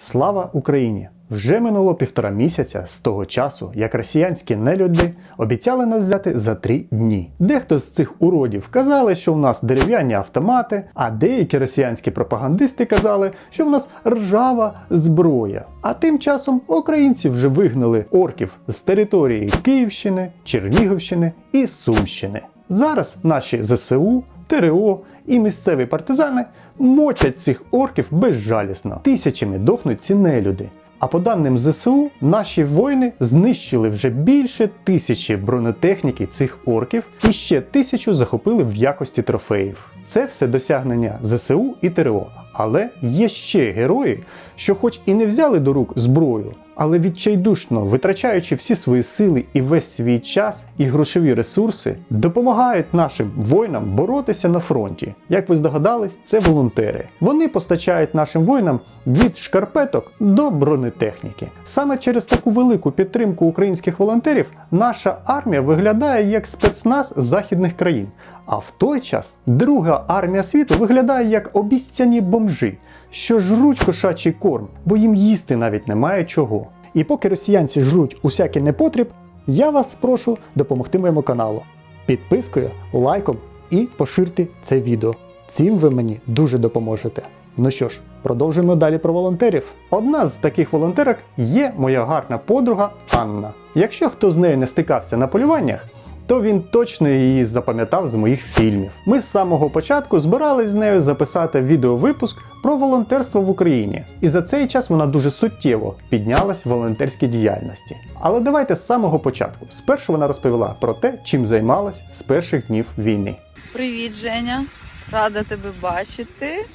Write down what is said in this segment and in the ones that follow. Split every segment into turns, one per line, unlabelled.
Слава Україні! Вже минуло півтора місяця з того часу, як росіянські нелюди обіцяли нас взяти за три дні. Дехто з цих уродів казали, що в нас дерев'яні автомати, а деякі росіянські пропагандисти казали, що в нас ржава зброя. А тим часом українці вже вигнали орків з території Київщини, Чернігівщини і Сумщини. Зараз наші ЗСУ, ТРО і місцеві партизани мочать цих орків безжалісно. Тисячами дохнуть ці нелюди. А по даним ЗСУ, наші воїни знищили вже більше тисячі бронетехніки цих орків і ще тисячу захопили в якості трофеїв. Це все досягнення ЗСУ і ТРО. Але є ще герої, що хоч і не взяли до рук зброю, але відчайдушно, витрачаючи всі свої сили і весь свій час і грошові ресурси, допомагають нашим воїнам боротися на фронті. Як ви здогадались, це волонтери. Вони постачають нашим воїнам від шкарпеток до бронетехніки. Саме через таку велику підтримку українських волонтерів наша армія виглядає як спецназ західних країн. А в той час друга армія світу виглядає як обіцяні бомжі, що жруть кошачий корм, бо їм їсти навіть немає чого. І поки росіянці жруть усякий непотріб, я вас прошу допомогти моєму каналу підпискою, лайком і поширте це відео. Цим ви мені дуже допоможете. Ну що ж, продовжуємо далі про волонтерів. Одна з таких волонтерок є моя гарна подруга Анна. Якщо хто з нею не стикався на полюваннях, то він точно її запам'ятав з моїх фільмів. Ми з самого початку збирались з нею записати відеовипуск про волонтерство в Україні, і за цей час вона дуже суттєво піднялась в волонтерській діяльності. Але давайте з самого початку. Спершу вона розповіла про те, чим займалась з перших днів війни.
Привіт, Женя. Рада тебе бачити.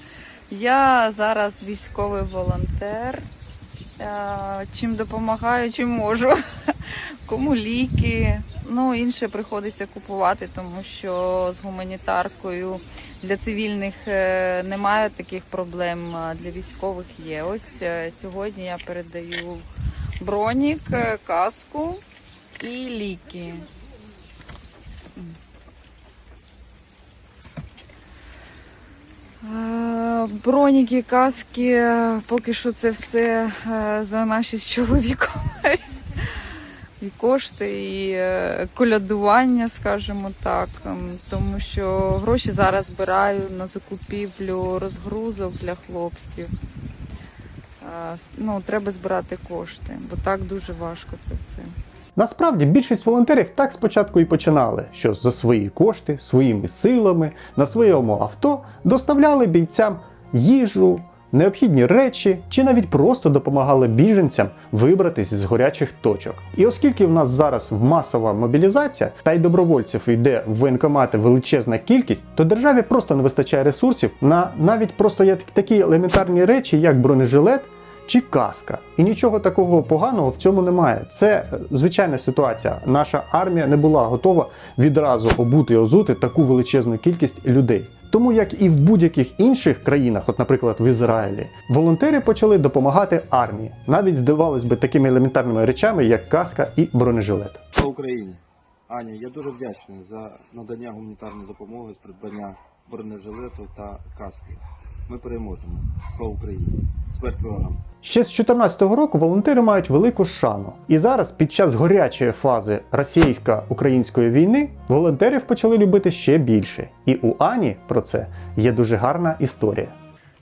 Я зараз військовий волонтер. Е, Чим допомагаю, чим можу. Кому ліки. Ну, інше приходиться купувати, тому що з гуманітаркою для цивільних е, немає таких проблем, для військових є. Ось е, сьогодні я передаю бронік, каску і ліки. Броніки, каски, поки що це все е, за наші з чоловіком. І кошти, і е, колядування, скажімо так. Ем, Тому що гроші зараз збираю на закупівлю розгрузок для хлопців. Е, Ну, треба збирати кошти, бо так дуже важко це все.
Насправді більшість волонтерів так спочатку і починали, що за свої кошти, своїми силами на своєму авто доставляли бійцям їжу, необхідні речі чи навіть просто допомагали біженцям вибратись з горячих точок. І оскільки в нас зараз в масова мобілізація та й добровольців йде в воєнкомати величезна кількість, то державі просто не вистачає ресурсів на навіть просто такі елементарні речі, як бронежилет чи каска. І нічого такого поганого в цьому немає. Це е, звичайна ситуація. Наша армія не була готова відразу обути і озути таку величезну кількість людей. Тому як і в будь-яких інших країнах, от, наприклад, в Ізраїлі, волонтери почали допомагати армії, навіть здавалось би такими елементарними речами, як каска і бронежилет.
Слава Україні! Аня, я дуже вдячний за надання гуманітарної допомоги з придбання бронежилету та каски. Ми переможемо. Слава Україні! Смерть ворогам!
Ще з 2014 року волонтери мають велику шану. І зараз, під час гарячої фази російсько-української війни, волонтерів почали любити ще більше. І у Ані про це є дуже гарна історія.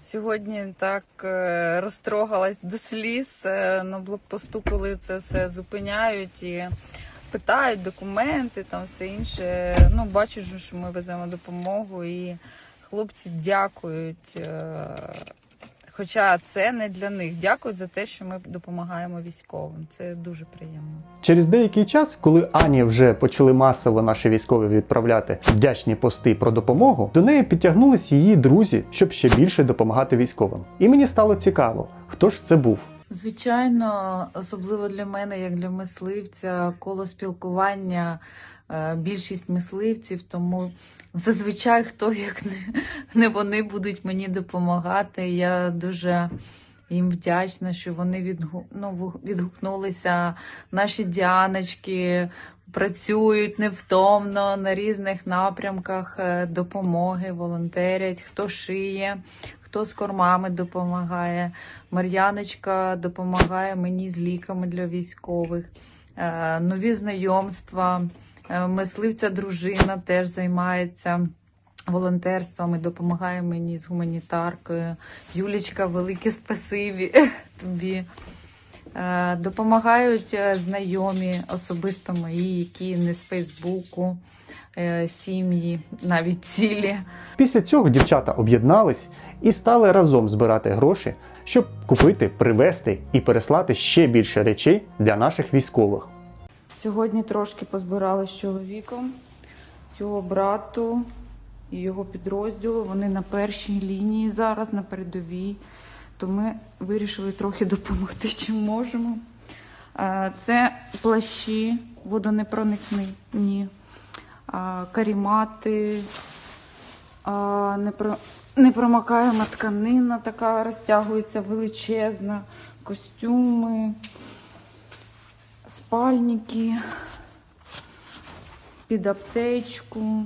Сьогодні так е, розтрогалась до сліз е, на блокпосту, коли це все зупиняють і питають документи, там все інше. Ну, бачу, що ми веземо допомогу, і хлопці дякують. е, Хоча це не для них. Дякують за те, що ми допомагаємо військовим. Це дуже приємно.
Через деякий час, коли Ані вже почали масово наші військові відправляти вдячні пости про допомогу, до неї підтягнулись її друзі, щоб ще більше допомагати військовим. І мені стало цікаво, хто ж це був.
Звичайно, особливо для мене, як для мисливця, коло спілкування. е, Більшість мисливців, тому зазвичай хто як не, вони будуть мені допомагати. Я дуже їм вдячна, що вони відгу, ну, відгукнулися. Наші діаночки працюють невтомно на різних напрямках е, допомоги, волонтерять, хто шиє, хто з кормами допомагає. Мар'яночка допомагає мені з ліками для військових, Е, нові знайомства. Е, Мисливця дружина теж займається волонтерством і допомагає мені з гуманітаркою. Юлічка, велике спасибі тобі. Е, Допомагають знайомі, особисто мої, які не з Фейсбуку, сім'ї, навіть цілі.
Після цього дівчата об'єднались і стали разом збирати гроші, щоб купити, привезти і переслати ще більше речей для наших військових.
Сьогодні трошки позбирали з чоловіком, його брату і його підрозділу. Вони на першій лінії зараз, на передовій. То ми вирішили трохи допомогти, чим можемо. Е, Це плащі водонепроникні, карімати, а, непро- тканина така розтягується величезна, костюми спальники, під аптечку.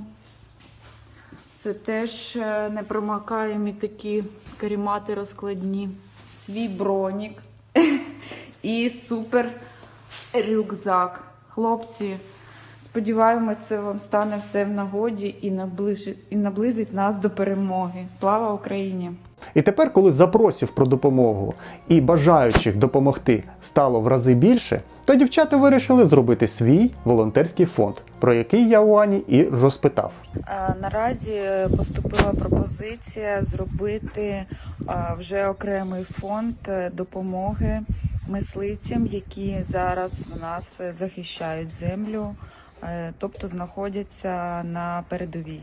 Це теж е, непромокаємі такі карімати розкладні, свій бронік і супер рюкзак. Хлопці, сподіваємось, це вам стане все в нагоді і наближить, і наблизить нас до перемоги. Слава Україні!
І тепер, коли запросів про допомогу і бажаючих допомогти стало в рази більше, то дівчата вирішили зробити свій волонтерський фонд, про який я у Ані і розпитав.
Наразі поступила пропозиція зробити вже окремий фонд е, допомоги мисливцям, які зараз в нас захищають землю, тобто знаходяться на передовій.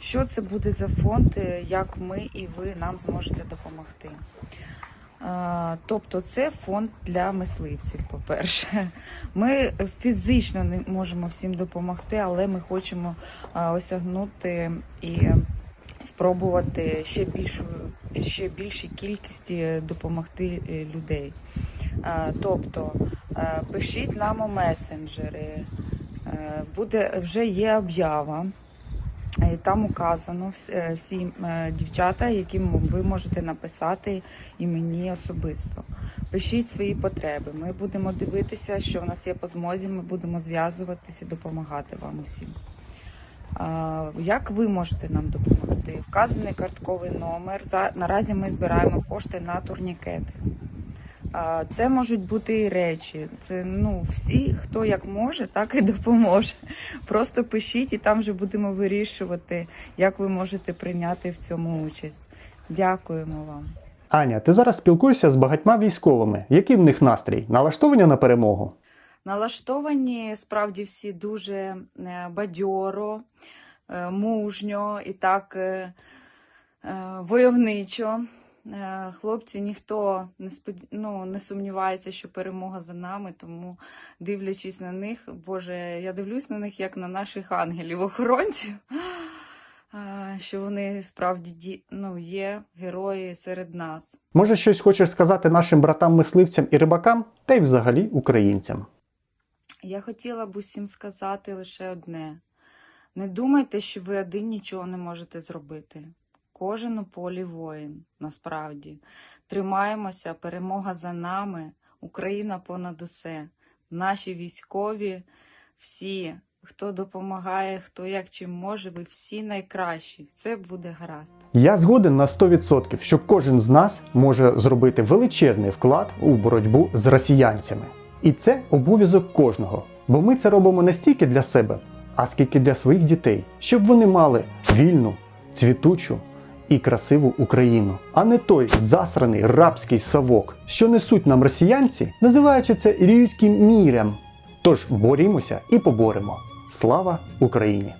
Що це буде за фонд, е, як ми і ви нам зможете допомогти? Е, Тобто це фонд для мисливців, по-перше. Ми фізично не можемо всім допомогти, але ми хочемо е, осягнути і спробувати ще більшу, ще більшій кількості допомогти е, людей. Е, Тобто е, пишіть нам у месенджери, е, буде вже є об'ява. Там указано е, всі е, дівчата, яким ви можете написати і мені особисто. Пишіть свої потреби. Ми будемо дивитися, що в нас є по змозі. Ми будемо зв'язуватися і допомагати вам усім. Як ви можете нам допомогти? Вказаний картковий номер. Наразі ми збираємо кошти на турнікети. Це можуть бути і речі. Це ну всі, хто як може, так і допоможе. Просто пишіть, і там вже будемо вирішувати, як ви можете прийняти в цьому участь. Дякуємо вам.
Аня, ти зараз спілкуєшся з багатьма військовими. Який в них настрій? Налаштовані на перемогу?
Налаштовані справді всі дуже е, бадьоро, е, мужньо і так е, войовничо. Е, Хлопці, ніхто не спод... ну, не сумнівається, що перемога за нами, тому дивлячись на них, Боже, я дивлюсь на них як на наших ангелів-охоронців, що вони справді ді- ну, є герої серед нас.
Може, щось хочеш сказати нашим братам-мисливцям і рибакам, та й взагалі українцям?
Я хотіла б усім сказати лише одне: не думайте, що ви один нічого не можете зробити. Кожен у полі воїн, насправді. Тримаємося, перемога за нами, Україна понад усе. Наші військові, всі, хто допомагає, хто як чим може, ви всі найкращі. Все буде гаразд.
Я згоден на 100%, що кожен з нас може зробити величезний вклад у боротьбу з росіянцями. І це обов'язок кожного. Бо ми це робимо не стільки для себе, а скільки для своїх дітей, щоб вони мали вільну, цвітучу і красиву Україну, а не той засраний рабський совок, що несуть нам росіянці, називаючи це рійським мірем. Тож борімося і поборемо. Слава Україні!